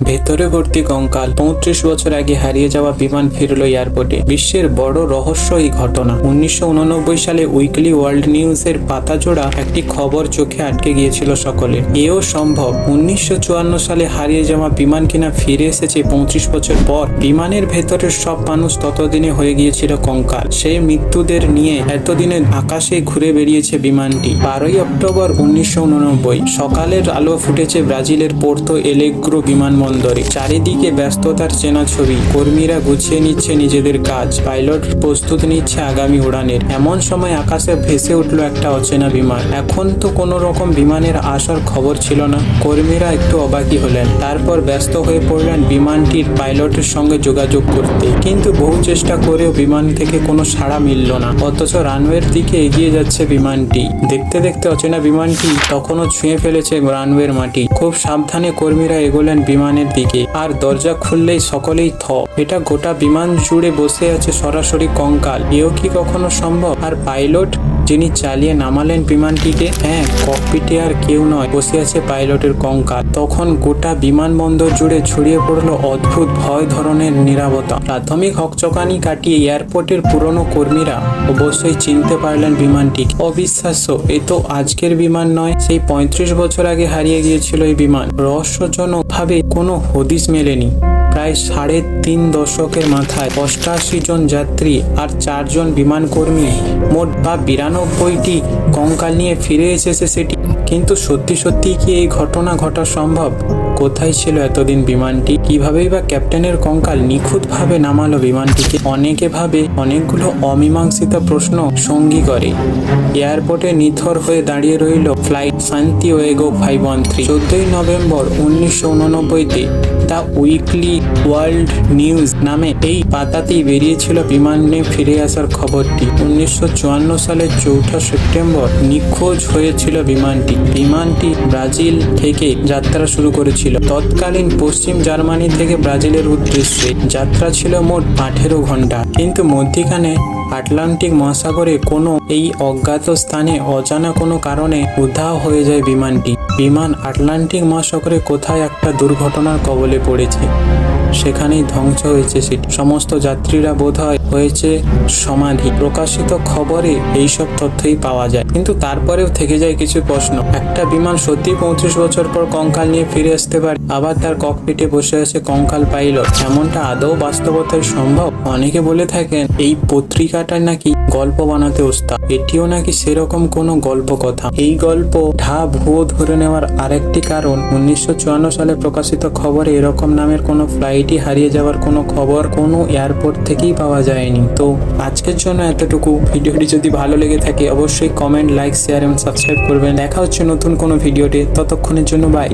ভেতরে ভর্তি কঙ্কাল পঁয়ত্রিশ বছর আগে হারিয়ে যাওয়া বিমান ফিরল এয়ারপোর্টে। বিশ্বের বড় রহস্য এই ঘটনা। উনিশশো সালে উইকলি ওয়ার্ল্ড নিউজের পাতাজোড়া একটি খবর চোখে আটকে গিয়েছিল সকলে এও সম্ভব, উনিশশো চুয়ান্ন সালে হারিয়ে যাওয়া বিমান কিনা ফিরে এসেছে পঁয়ত্রিশ বছর পর। বিমানের ভেতরের সব মানুষ ততদিনে হয়ে গিয়েছিল কঙ্কাল। সেই মৃত্যুদের নিয়ে এতদিনে আকাশে ঘুরে বেরিয়েছে বিমানটি। বারোই অক্টোবর উনিশশো উননব্বই, সকালের আলো ফুটেছে ব্রাজিলের পোর্তো এলেগ্রো বিমানবন্দরে চারিদিকে ব্যস্ততার চেনা ছবি। কর্মীরা গুছিয়ে নিচ্ছে নিজেদের কাজ। পাইলট প্রস্তুত নিচ্ছে আগামী উড়ানের। এমন সময় আকাশে ভেসে উঠল একটা অচেনা বিমান। এখন তো কোনো রকম বিমানের আসার খবর ছিল না। কর্মীরা একটু অবাকি হলেন। তারপর ব্যস্ত হয়ে পড়লেন বিমানটির পাইলটের সঙ্গে যোগাযোগ করতে। কিন্তু বহু চেষ্টা করেও বিমান থেকে কোনো সাড়া মিলল না। অথচ রানওয়ের দিকে এগিয়ে যাচ্ছে বিমানটি। দেখতে দেখতে অচেনা বিমানটি তখনও ছুঁয়ে ফেলেছে রানওয়ের মাটি। খুব সাবধানে কর্মীরা এগোলেন বিমানের দিকে। আর দরজা খুললেই সকলেই থ। এটা গোটা বিমান জুড়ে বসে আছে সরাসরি কঙ্কাল। এও কি কখনো সম্ভব? আর পাইলট? যিনি চালিয়ে নামালেন বিমানটিকে হ্যাঁ ককপিটে আর কেউ নয়। বসে আছে পাইলটের কঙ্কাল। তখন গোটা বিমানবন্দর জুড়ে ছড়িয়ে পড়ল অদ্ভুত ভয় ধরনের নিরাপত্তা। প্রাথমিক হকচকানি কাটিয়ে এয়ারপোর্টের পুরনো কর্মীরা অবশ্যই চিনতে পারলেন বিমানটি। অবিশ্বাস্য, এ তো আজকের বিমান নয়, সেই পঁয়ত্রিশ বছর আগে হারিয়ে গিয়েছিল এই বিমান। রহস্যজনক ভাবে কোনো হদিস মেলেনি। প্রায় সাড়ে তিন দশকের মাথায় অষ্টাশি জন যাত্রী আর চারজন বিমানকর্মী মোট বা বিরানব্বইটি কঙ্কাল নিয়ে ফিরে এসেছে সেটি। কিন্তু সত্যি সত্যি কি এই ঘটনা ঘটা সম্ভব? কোথায় ছিল এতদিন বিমানটি? কিভাবেই বা ক্যাপ্টেনের কঙ্কাল নিখুঁতভাবে নামালো বিমানটিকে? অনেকে ভাবে অনেকগুলো অমীমাংসিত প্রশ্ন সঙ্গী করে। এয়ারপোর্টে নিথর হয়ে দাঁড়িয়ে রইল ফ্লাইট শান্তি ওয়েগো ফাইভ ওয়ান থ্রি। চোদ্দই নভেম্বর উনিশশো উননব্বইতে দ্য উইকলি ওয়ার্ল্ড নিউজ নামে এই পাতাতেই বেরিয়েছিল বিমানে ফিরে আসার খবরটি। উনিশশো চুয়ান্ন সালের চৌঠা সেপ্টেম্বর নিখোঁজ হয়েছিল বিমানটি। বিমানটি ব্রাজিল থেকে যাত্রা শুরু করেছিল। তৎকালীন পশ্চিম জার্মানি থেকে ব্রাজিলের উদ্দেশ্যে যাত্রা ছিল মোট আঠেরো ঘণ্টা কিন্তু মধ্যিখানে আটলান্টিক মহাসাগরে কোনো এই অজ্ঞাত স্থানে অজানা কোনো কারণে উধাও হয়ে যায় বিমানটি। বিমান আটলান্টিক মহাসাগরে কোথায় একটা দুর্ঘটনার কবলে পড়েছে। সেখানেই ধ্বংস হয়েছে সেটি সমস্ত যাত্রীরা বোধহয় হয়েছে সমাধি। প্রকাশিত খবরে এইসব তথ্যই পাওয়া যায়। কিন্তু তারপরেও থেকে যায় কিছু প্রশ্ন। একটা বিমান সত্যি পঁয়ত্রিশ বছর পর কঙ্কাল নিয়ে ফিরে আসতে পারে। আবার তার ককপিটে বসে আছে কঙ্কাল পাইলট। এমনটা আদৌ বাস্তবতায় সম্ভব? অনেকে বলে থাকেন, এই পত্রিকাটা নাকি গল্প বানাতে ওস্তাদ। এটিও নাকি সেরকম কোনো গল্প কথা। এই গল্প ঢা ভুয়ো ধরে নেওয়ার আরেকটি কারণ, উনিশশো চুয়ান্ন সালে প্রকাশিত খবরে এরকম নামের কোনো ফ্লাইটই হারিয়ে যাওয়ার কোনো খবর কোনো এয়ারপোর্ট থেকেই পাওয়া যায়নি। তো আজকের জন্য এতটুকু। ভিডিওটি যদি ভালো লেগে থাকে, অবশ্যই কমেন্ট লাইক শেয়ার এবং সাবস্ক্রাইব করবেন। দেখা হচ্ছে নতুন কোনো ভিডিওটি ততক্ষণের জন্য বাই